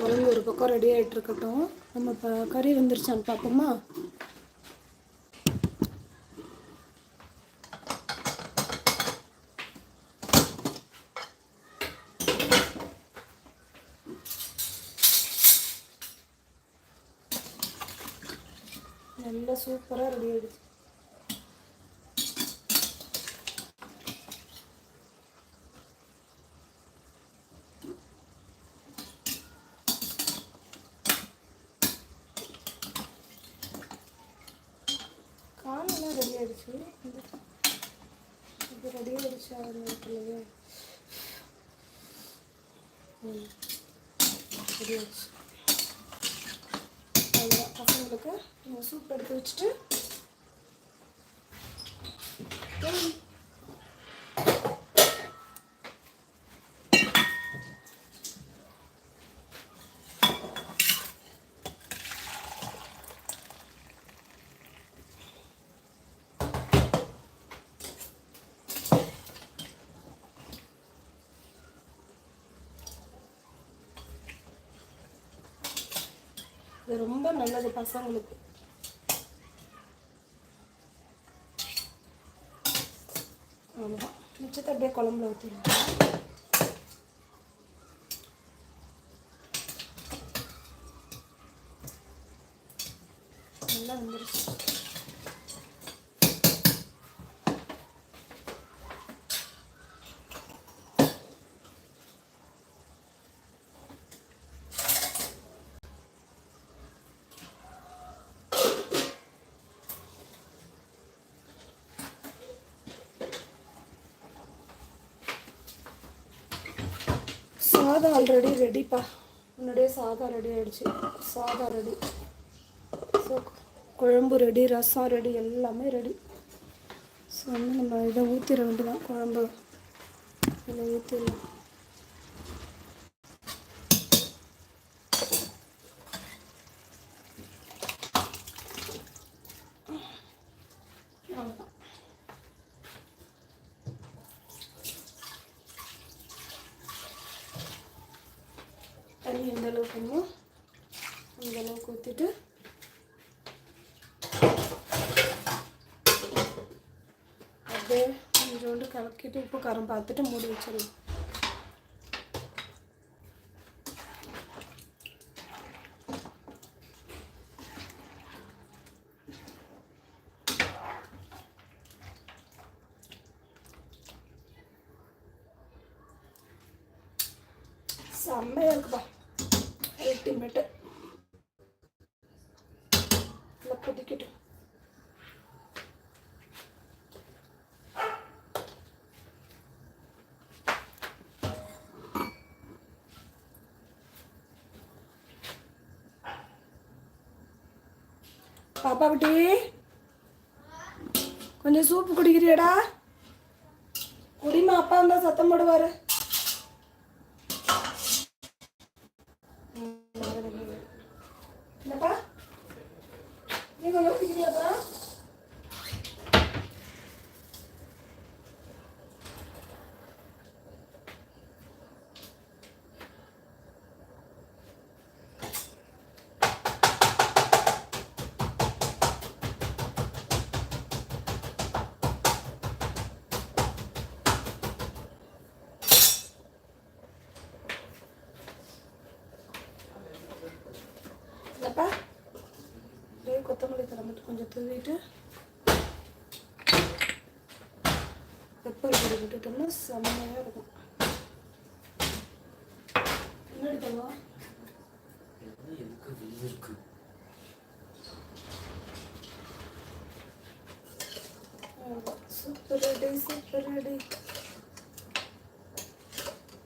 குழம்பு ஒரு பக்கம் ரெடி ஆகிட்டு இருக்கட்டும் நம்ம இப்போ கறி வந்துருச்சான்னு பார்ப்போமா? நல்லா சூப்பராக ரெடி ஆகிடுச்சு ரெடி ஆயிடுச்சு. இது ரெடி ஆயிடுச்சு அவர் இல்லையே ம். ரெடி ஆயிடுச்சு. அவ்வளோ பசங்களுக்கு நம்ம சூப் எடுத்து வச்சுட்டு இது ரொம்ப நல்லது பசங்களுக்கு. அவ்வளோதான் மிச்சத்தை அப்படியே குழம்புல ஊற்றிடுங்க நல்லா வந்துருச்சு சாதம் ஆல்ரெடி ரெடிப்பா முன்னாடியே சாதம் ரெடி ஆகிடுச்சு சாதம் ரெடி ஸோ குழம்பு ரெடி ரசம் ரெடி எல்லாமே ரெடி ஸோ வந்து நம்ம இதை ஊற்றிட வேண்டியதான் குழம்பு. இதை ஊற்றிடலாம் தண்ணி எந்த அளவுக்கு வேணுமோ அந்த அளவுக்கு ஊற்றிட்டு அப்படியே கொஞ்சோண்டு கலக்கிட்டு உப்பு காரம் பார்த்துட்டு மூடி வச்சிடலாம் செம்மையாக இருக்குப்பா ultimate நல்லா கொதிக்கட்டும். பாப்பா குட்டி கொஞ்சம் சூப்பு குடிக்கிறியாடா? குடிமா அப்பா இருந்தால் சத்தம் போடுவாரு. நீ கொஞ்சம் குடிக்கிறியாப்பா இல்லப்பா அப்படியே கொத்தமல்லி தலை மட்டும் கொஞ்சம் தூவிட்டு பெப்பர் பொடி விட்டுட்டோம்னா செம்மையாக இருக்கும். என்னடி தங்கம்? Super ready super ready